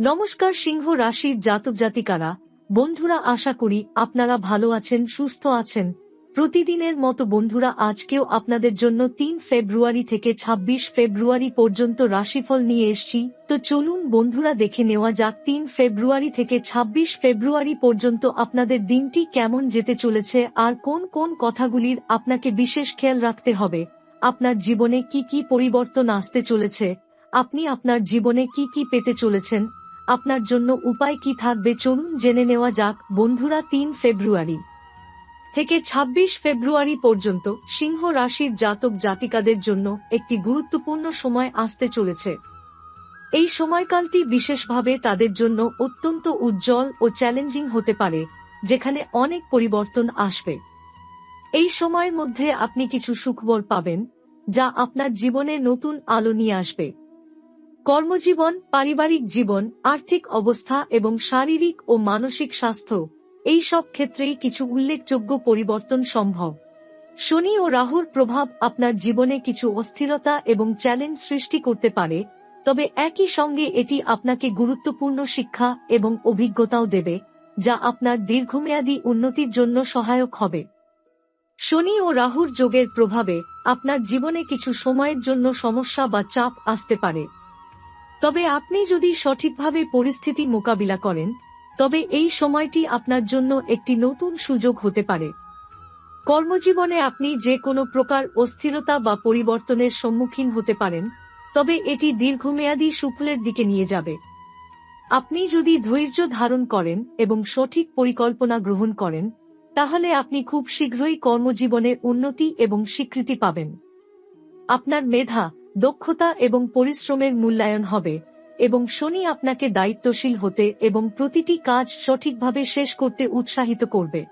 নমস্কার সিংহ রাশির জাতক জাতিকারা। বন্ধুরা, আশা করি আপনারা ভালো আছেন, সুস্থ আছেন। প্রতিদিনের মতো বন্ধুরা, আজকেও আপনাদের জন্য তিন ফেব্রুয়ারি থেকে ২৬ ফেব্রুয়ারি পর্যন্ত রাশিফল নিয়ে এসছি। তো চলুন বন্ধুরা, দেখে নেওয়া যাক তিন ফেব্রুয়ারি থেকে ২৬ ফেব্রুয়ারি পর্যন্ত আপনাদের দিনটি কেমন যেতে চলেছে আর কোন কোন কথাগুলির আপনাকে বিশেষ খেয়াল রাখতে হবে। আপনার জীবনে কি কি পরিবর্তন আসতে চলেছে? আপনি আপনার জীবনে কি কি পেতে চলেছেন? আপনার জন্য উপায় কি থাকবে চলুন জেনে নেওয়া যাক, বন্ধুরা তিন ফেব্রুয়ারি থেকে ২৬ ফেব্রুয়ারি পর্যন্ত সিংহ রাশির জাতক জাতিকাদের জন্য একটি গুরুত্বপূর্ণ সময় আসতে চলেছে। এই সময়কালটি বিশেষভাবে তাদের জন্য অত্যন্ত উজ্জ্বল ও চ্যালেঞ্জিং হতে পারে, যেখানে অনেক পরিবর্তন আসবে। এই সময়ের মধ্যে আপনি কিছু সুখবর পাবেন, যা আপনার জীবনে নতুন আলো নিয়ে আসবে। কর্মজীবন, পারিবারিক জীবন, আর্থিক অবস্থা এবং শারীরিক ও মানসিক স্বাস্থ্য, এই সব ক্ষেত্রেই কিছু উল্লেখযোগ্য পরিবর্তন সম্ভব। শনি ও রাহুর প্রভাব আপনার জীবনে কিছু অস্থিরতা এবং চ্যালেঞ্জ সৃষ্টি করতে পারে, তবে একই সঙ্গে এটি আপনাকে গুরুত্বপূর্ণ শিক্ষা এবং অভিজ্ঞতাও দেবে, যা আপনার দীর্ঘমেয়াদী উন্নতির জন্য সহায়ক হবে। শনি ও রাহুর যোগের প্রভাবে আপনার জীবনে কিছু সময়ের জন্য সমস্যা বা চাপ আসতে পারে। তবে আপনি যদি সঠিকভাবে পরিস্থিতি মোকাবিলা করেন, তবে এই সময়টি আপনার জন্য একটি নতুন সুযোগ হতে পারে। কর্মজীবনে আপনি যে কোনো প্রকার অস্থিরতা বা পরিবর্তনের সম্মুখীন হতে পারেন, তবে এটি দীর্ঘমেয়াদী সুফলের দিকে নিয়ে যাবে। আপনি যদি ধৈর্য ধারণ করেন এবং সঠিক পরিকল্পনা গ্রহণ করেন, তাহলে আপনি খুব শীঘ্রই কর্মজীবনে উন্নতি এবং স্বীকৃতি পাবেন। আপনার মেধা দক্ষতা এবং পরিশ্রমের মূল্যায়ন হবে, এবং শনি আপনাকে দায়িত্বশীল হতে এবং প্রতিটি কাজ সঠিকভাবে শেষ করতে উৎসাহিত করবে।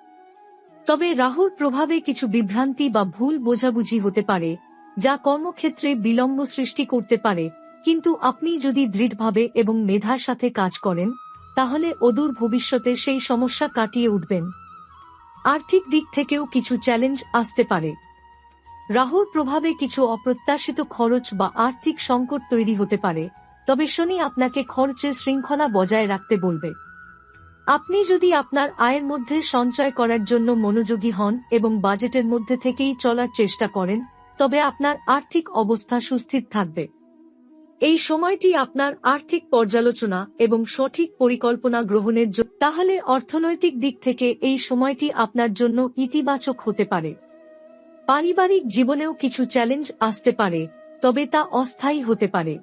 তবে রাহুর প্রভাবে কিছু বিভ্রান্তি বা ভুল বোঝাবুঝি হতে পারে, যা কর্মক্ষেত্রে বিলম্ব সৃষ্টি করতে পারে, কিন্তু আপনি যদি দৃঢ়ভাবে এবং মেধার সাথে কাজ করেন, তাহলে অদূর ভবিষ্যতে সেই সমস্যা কাটিয়ে উঠবেন। আর্থিক দিক থেকেও কিছু চ্যালেঞ্জ আসতে পারে। রাহুর প্রভাবে কিছু অপ্রত্যাশিত খরচ বা আর্থিক সংকট তৈরি হতে পারে, তবে শনি আপনাকে খরচের শৃঙ্খলা বজায় রাখতে বলবে। আপনি যদি আপনার আয়ের মধ্যে সঞ্চয় করার জন্য মনোযোগী হন এবং বাজেটের মধ্যে থেকেই চলার চেষ্টা করেন, তবে আপনার আর্থিক অবস্থা সুস্থির থাকবে। এই সময়টি আপনার আর্থিক পর্যালোচনা এবং সঠিক পরিকল্পনা গ্রহণের জন্য তাহলে অর্থনৈতিক দিক থেকে এই সময়টি আপনার জন্য ইতিবাচক হতে পারে। পারিবারিক জীবনেও কিছু চ্যালেঞ্জ আসতে পারে, তবে তা অস্থায়ী হতে পারে।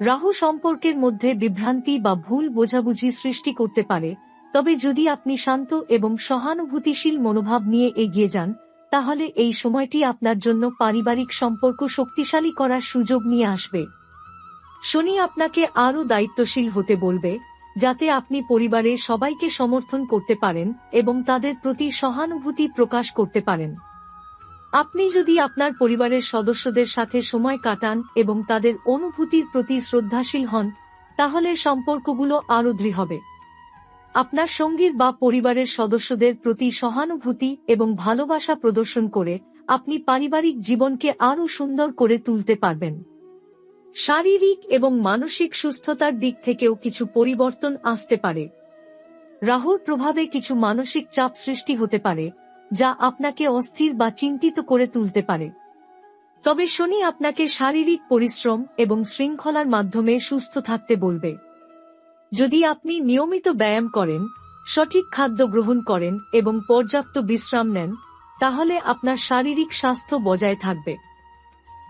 রাহু সম্পর্কের মধ্যে বিভ্রান্তি বা ভুল বোঝাবুঝি সৃষ্টি করতে পারে, তবে যদি আপনি শান্ত এবং সহানুভূতিশীল মনোভাব নিয়ে এগিয়ে যান, তাহলে এই সময়টি আপনার জন্য পারিবারিক সম্পর্ক শক্তিশালী করার সুযোগ নিয়ে আসবে। শনি আপনাকে আরও দায়িত্বশীল হতে বলবে, যাতে আপনি পরিবারের সবাইকে সমর্থন করতে পারেন এবং তাদের প্রতি সহানুভূতি প্রকাশ করতে পারেন। আপনি যদি আপনার পরিবারের সদস্যদের সাথে সময় কাটান এবং তাদের অনুভূতির প্রতি শ্রদ্ধাশীল হন, তাহলে সম্পর্কগুলো আরও দৃঢ় হবে। আপনার সঙ্গীর বা পরিবারের সদস্যদের প্রতি সহানুভূতি এবং ভালোবাসা প্রদর্শন করে আপনি পারিবারিক জীবনকে আরও সুন্দর করে তুলতে পারবেন। শারীরিক এবং মানসিক সুস্থতার দিক থেকেও কিছু পরিবর্তন আসতে পারে। রাহুর প্রভাবে কিছু মানসিক চাপ সৃষ্টি হতে পারে যা আপনাকে অস্থির বা চিন্তিত করে তুলতে পারে। তবে শনি আপনাকে শারীরিক পরিশ্রম এবং শৃঙ্খলার মাধ্যমে সুস্থ থাকতে বলবে। যদি আপনি নিয়মিত ব্যায়াম করেন, সঠিক খাদ্য গ্রহণ করেন এবং পর্যাপ্ত বিশ্রাম নেন, তাহলে আপনার শারীরিক স্বাস্থ্য বজায় থাকবে।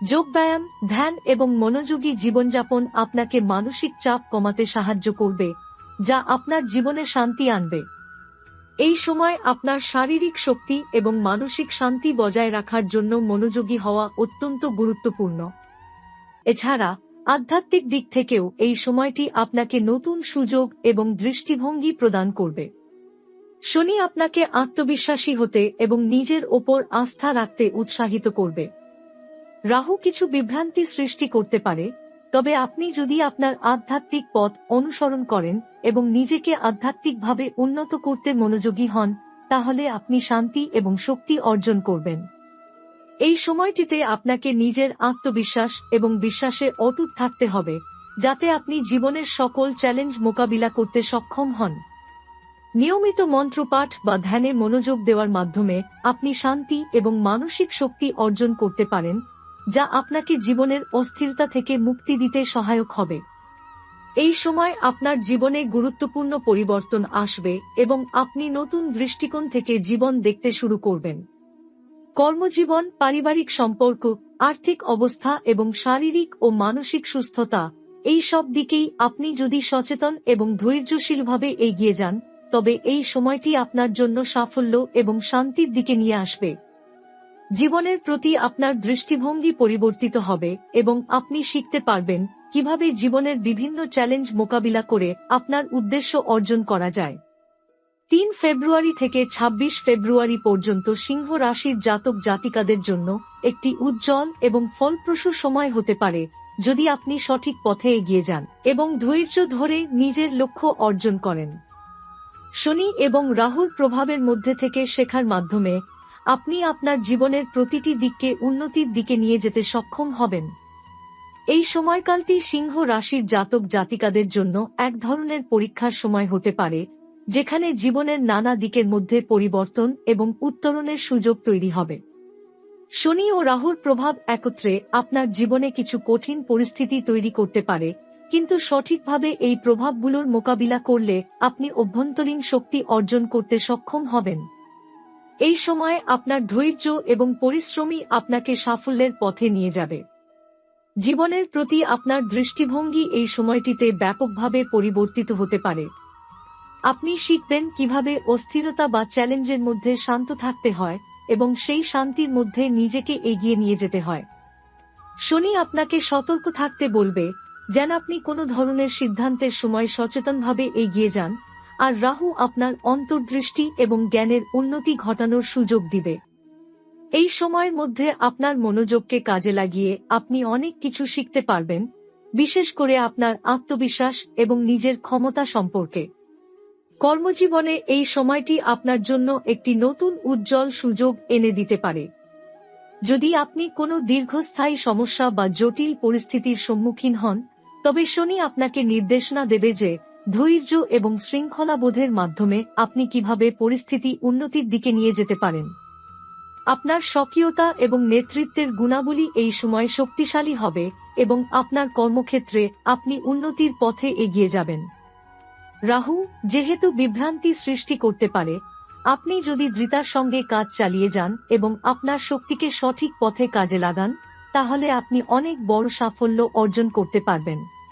যোগব্যায়াম ধ্যান এবং মনোযোগী জীবনযাপন আপনাকে মানসিক চাপ কমাতে সাহায্য করবে, যা আপনার জীবনে শান্তি আনবে। এই সময় আপনার শারীরিক শক্তি এবং মানসিক শান্তি বজায় রাখার জন্য মনোযোগী হওয়া অত্যন্ত গুরুত্বপূর্ণ। এছাড়া, আধ্যাত্মিক দিক থেকেও এই সময়টি আপনাকে নতুন সুযোগ এবং দৃষ্টিভঙ্গি প্রদান করবে। শনি আপনাকে আত্মবিশ্বাসী হতে এবং নিজের ওপর আস্থা রাখতে উৎসাহিত করবে। রাহু কিছু বিভ্রান্তি সৃষ্টি করতে পারে তবে আপনি যদি আপনার আধ্যাত্মিক পথ অনুসরণ করেন এবং নিজেকে আধ্যাত্মিকভাবে উন্নত করতে মনোযোগী হন, তাহলে আপনি শান্তি এবং শক্তি অর্জন করবেন। এই সময়টিতে আপনাকে নিজের আত্মবিশ্বাস এবং বিশ্বাসে অটুট থাকতে হবে, যাতে আপনি জীবনের সকল চ্যালেঞ্জ মোকাবিলা করতে সক্ষম হন। নিয়মিত মন্ত্রপাঠ বা ধ্যানে মনোযোগ দেওয়ার মাধ্যমে আপনি শান্তি এবং মানসিক শক্তি অর্জন করতে পারেন যা আপনাকে জীবনের অস্থিরতা থেকে মুক্তি দিতে সহায়ক হবে। এই সময় আপনার জীবনে গুরুত্বপূর্ণ পরিবর্তন আসবে এবং আপনি নতুন দৃষ্টিকোণ থেকে জীবন দেখতে শুরু করবেন। কর্মজীবন, পারিবারিক সম্পর্ক, আর্থিক অবস্থা এবং শারীরিক ও মানসিক সুস্থতা, এই সব দিকেই আপনি যদি সচেতন এবং ধৈর্যশীলভাবে এগিয়ে যান, তবে এই সময়টি আপনার জন্য সাফল্য এবং শান্তির দিকে নিয়ে আসবে। জীবনের প্রতি আপনার দৃষ্টিভঙ্গি পরিবর্তিত হবে এবং আপনি শিখতে পারবেন কীভাবে জীবনের বিভিন্ন চ্যালেঞ্জ মোকাবিলা করে আপনার উদ্দেশ্য অর্জন করা যায়। তিন ফেব্রুয়ারি থেকে ২৬ ফেব্রুয়ারি পর্যন্ত সিংহ রাশির জাতক জাতিকাদের জন্য একটি উজ্জ্বল এবং ফলপ্রসূ সময় হতে পারে, যদি আপনি সঠিক পথে এগিয়ে যান এবং ধৈর্য ধরে নিজের লক্ষ্য অর্জন করেন। শনি এবং রাহুর প্রভাবের মধ্যে থেকে শেখার মাধ্যমে আপনি আপনার জীবনের প্রতিটি দিককে উন্নতির দিকে নিয়ে যেতে সক্ষম হবেন। এই সময়কালটি সিংহ রাশির জাতক জাতিকাদের জন্য এক ধরনের পরীক্ষার সময় হতে পারে, যেখানে জীবনের নানা দিকের মধ্যে পরিবর্তন এবং উত্তরণের সুযোগ তৈরি হবে। শনি ও রাহুর প্রভাব একত্রে আপনার জীবনে কিছু কঠিন পরিস্থিতি তৈরি করতে পারে, কিন্তু সঠিকভাবে এই প্রভাবগুলোর মোকাবিলা করলে আপনি অভ্যন্তরীণ শক্তি অর্জন করতে সক্ষম হবেন। এই সময় আপনার ধৈর্য এবং পরিশ্রমী আপনাকে সাফল্যের পথে নিয়ে যাবে। জীবনের প্রতি আপনার দৃষ্টিভঙ্গি এই সময়টিতে ব্যাপকভাবে পরিবর্তিত হতে পারে। আপনি শিখবেন কীভাবে অস্থিরতা বা চ্যালেঞ্জের মধ্যে শান্ত থাকতে হয় এবং সেই শান্তির মধ্যে নিজেকে এগিয়ে নিয়ে যেতে হয়। শনি আপনাকে সতর্ক থাকতে বলবে, যেন আপনি কোনো ধরনের সিদ্ধান্তের সময় সচেতনভাবে এগিয়ে যান আর রাহু আপনার অন্তর্দৃষ্টি এবং জ্ঞানের উন্নতি ঘটানোর সুযোগ দিবে। এই সময়ের মধ্যে আপনার মনোযোগকে কাজে লাগিয়ে আপনি অনেক কিছু শিখতে পারবেন, বিশেষ করে আপনার আত্মবিশ্বাস এবং নিজের ক্ষমতা সম্পর্কে। কর্মজীবনে এই সময়টি আপনার জন্য একটি নতুন উজ্জ্বল সুযোগ এনে দিতে পারে। যদি আপনি কোনো দীর্ঘস্থায়ী সমস্যা বা জটিল পরিস্থিতির সম্মুখীন হন, তবে শনি আপনাকে নির্দেশনা দেবে যে ধৈর্য এবং শৃঙ্খলাবোধের মাধ্যমে আপনি কীভাবে পরিস্থিতি উন্নতির দিকে নিয়ে যেতে পারেন। আপনার স্বকীয়তা এবং নেতৃত্বের গুণাবলী এই সময় শক্তিশালী হবে এবং আপনার কর্মক্ষেত্রে আপনি উন্নতির পথে এগিয়ে যাবেন। রাহু, যেহেতু বিভ্রান্তি সৃষ্টি করতে পারে, আপনি যদি দৃতার সঙ্গে কাজ চালিয়ে যান এবং আপনার শক্তিকে সঠিক পথে কাজে লাগান, তাহলে আপনি অনেক বড় সাফল্য অর্জন করতে পারবেন।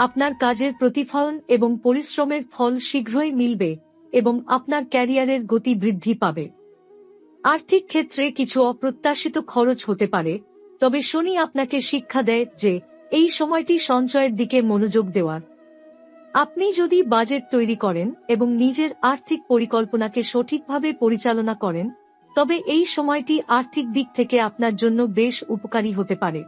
আপনার কাজের প্রতিফলন এবং পরিশ্রমের ফল শীঘ্রই মিলবে এবং আপনার ক্যারিয়ারের গতি বৃদ্ধি পাবে। আর্থিক ক্ষেত্রে কিছু অপ্রত্যাশিত খরচ হতে পারে, তবে শনি আপনাকে শিক্ষা দেয় যে এই সময়টি সঞ্চয়ের দিকে মনোযোগ দেওয়ার। আপনি যদি বাজেট তৈরি করেন এবং নিজের আর্থিক পরিকল্পনাকে সঠিকভাবে পরিচালনা করেন, তবে এই সময়টি আর্থিক দিক থেকে আপনার জন্য বেশ উপকারী হতে পারে।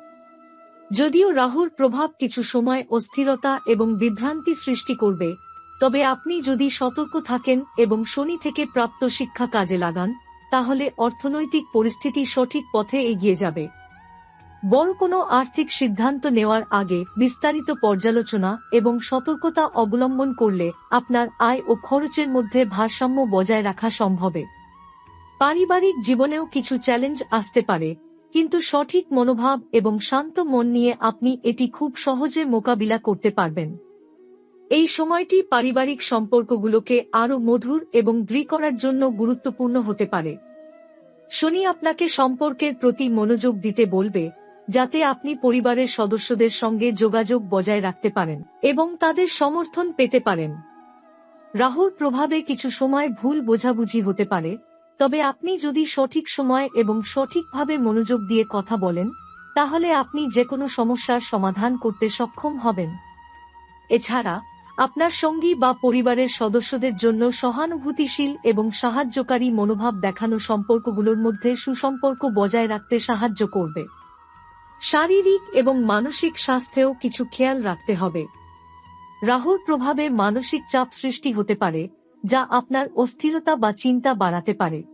যদিও রাহুর প্রভাব কিছু সময় অস্থিরতা এবং বিভ্রান্তি সৃষ্টি করবে, তবে আপনি যদি সতর্ক থাকেন এবং শনি থেকে প্রাপ্ত শিক্ষা কাজে লাগান, তাহলে অর্থনৈতিক পরিস্থিতি সঠিক পথে এগিয়ে যাবে। বড় কোনো আর্থিক সিদ্ধান্ত নেওয়ার আগে বিস্তারিত পর্যালোচনা এবং সতর্কতা অবলম্বন করলে আপনার আয় ও খরচের মধ্যে ভারসাম্য বজায় রাখা সম্ভবে। পারিবারিক জীবনেও কিছু চ্যালেঞ্জ আসতে পারে কিন্তু সঠিক মনোভাব এবং শান্ত মন নিয়ে আপনি এটি খুব সহজে মোকাবিলা করতে পারবেন। এই সময়টি পারিবারিক সম্পর্কগুলোকে আরও মধুর এবং দৃঢ় করার জন্য গুরুত্বপূর্ণ হতে পারে। শনি আপনাকে সম্পর্কের প্রতি মনোযোগ দিতে বলবে, যাতে আপনি পরিবারের সদস্যদের সঙ্গে যোগাযোগ বজায় রাখতে পারেন এবং তাদের সমর্থন পেতে পারেন। রাহুর প্রভাবে কিছু সময় ভুল বোঝাবুঝি হতে পারে তবে আপনি যদি সঠিক সময় এবং সঠিকভাবে মনোযোগ দিয়ে কথা বলেন, তাহলে আপনি যে কোনো সমস্যার সমাধান করতে সক্ষম হবেন। এছাড়া, আপনার সঙ্গী বা পরিবারের সদস্যদের জন্য সহানুভূতিশীল এবং সাহায্যকারী মনোভাব দেখানো সম্পর্কগুলোর মধ্যে সুসম্পর্ক বজায় রাখতে সাহায্য করবে। শারীরিক এবং মানসিক স্বাস্থ্যেও কিছু খেয়াল রাখতে হবে। রাহুর প্রভাবে মানসিক চাপ সৃষ্টি হতে পারে, যা আপনার অস্থিরতা বা চিন্তা বাড়াতে পারে।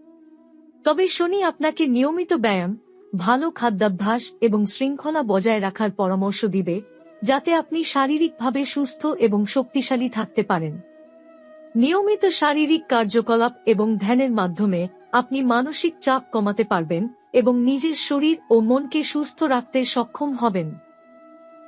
তবে শনি আপনাকে নিয়মিত ব্যায়াম, ভালো খাদ্যাভ্যাস এবং শৃঙ্খলা বজায় রাখার পরামর্শ দিবে, যাতে আপনি শারীরিকভাবে সুস্থ এবং শক্তিশালী থাকতে পারেন। নিয়মিত শারীরিক কার্যকলাপ এবং ধ্যানের মাধ্যমে আপনি মানসিক চাপ কমাতে পারবেন এবং নিজের শরীর ও মনকে সুস্থ রাখতে সক্ষম হবেন।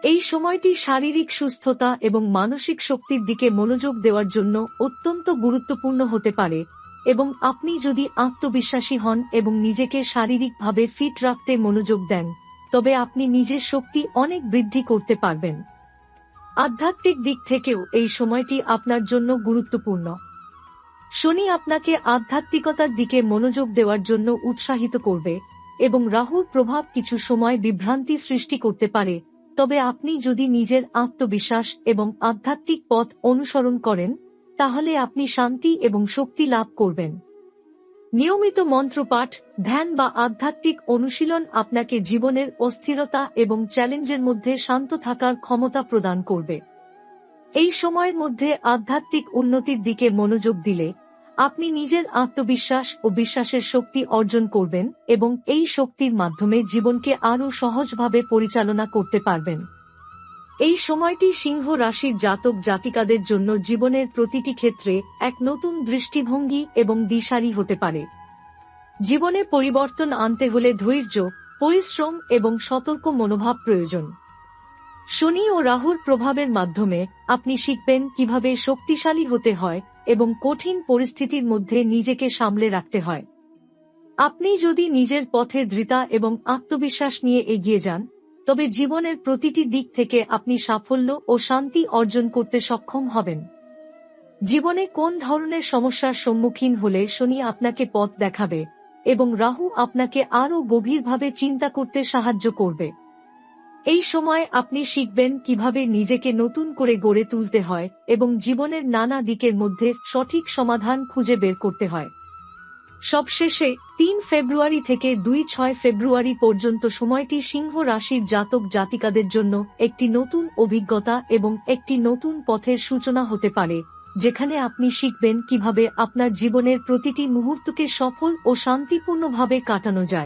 এই সময়টি শারীরিক সুস্থতা এবং মানসিক শক্তির দিকে মনোযোগ দেওয়ার জন্য অত্যন্ত গুরুত্বপূর্ণ হতে পারে এবং আপনি যদি আত্মবিশ্বাসী হন এবং নিজেকে শারীরিকভাবে ফিট রাখতে মনোযোগ দেন, তবে আপনি নিজের শক্তি অনেক বৃদ্ধি করতে পারবেন। আধ্যাত্মিক দিক থেকেও এই সময়টি আপনার জন্য গুরুত্বপূর্ণ। শনি আপনাকে আধ্যাত্মিকতার দিকে মনোযোগ দেওয়ার জন্য উৎসাহিত করবে এবং রাহুর প্রভাব কিছু সময় বিভ্রান্তি সৃষ্টি করতে পারে, তবে আপনি যদি নিজের আত্মবিশ্বাস এবং আধ্যাত্মিক পথ অনুসরণ করেন তাহলে আপনি শান্তি এবং শক্তি লাভ করবেন। নিয়মিত মন্ত্রপাঠ, ধ্যান বা আধ্যাত্মিক অনুশীলন আপনাকে জীবনের অস্থিরতা এবং চ্যালেঞ্জের মধ্যে শান্ত থাকার ক্ষমতা প্রদান করবে। এই সময়ের মধ্যে আধ্যাত্মিক উন্নতির দিকে মনোযোগ দিলে আপনি নিজের আত্মবিশ্বাস ও বিশ্বাসের শক্তি অর্জন করবেন এবং এই শক্তির মাধ্যমে জীবনকে আরও সহজভাবে পরিচালনা করতে পারবেন। এই সময়টি সিংহ রাশির জাতক জাতিকাদের জন্য জীবনের প্রতিটি ক্ষেত্রে এক নতুন দৃষ্টিভঙ্গি এবং দিশারি হতে পারে। জীবনে পরিবর্তন আনতে হলে ধৈর্য, পরিশ্রম এবং সতর্ক মনোভাব প্রয়োজন। শনি ও রাহুর প্রভাবের মাধ্যমে আপনি শিখবেন কীভাবে শক্তিশালী হতে হয় এবং কঠিন পরিস্থিতির মধ্যে নিজেকে সামলে রাখতে হয়। আপনি যদি নিজের পথে দৃতা এবং আত্মবিশ্বাস নিয়ে এগিয়ে যান তবে জীবনের প্রতিটি দিক থেকে আপনি সাফল্য ও শান্তি অর্জন করতে সক্ষম হবেন। জীবনে কোন ধরনের সমস্যার সম্মুখীন হলে শনি আপনাকে পথ দেখাবে এবং রাহু আপনাকে আরও গভীরভাবে চিন্তা করতে সাহায্য করবে। এই সময় আপনি শিখবেন কীভাবে নিজেকে নতুন করে গড়ে তুলতে হয় এবং জীবনের নানা দিকের মধ্যে সঠিক সমাধান খুঁজে বের করতে হয়। সবশেষে, তিন ফেব্রুয়ারি থেকে দুই ছয় ফেব্রুয়ারি পর্যন্ত সময়টি সিংহ রাশির জাতক জাতিকাদের জন্য একটি নতুন অভিজ্ঞতা এবং একটি নতুন পথের সূচনা হতে পারে, যেখানে আপনি শিখবেন কীভাবে আপনার জীবনের প্রতিটি মুহূর্তকে সফল ও শান্তিপূর্ণভাবে কাটানো যায়।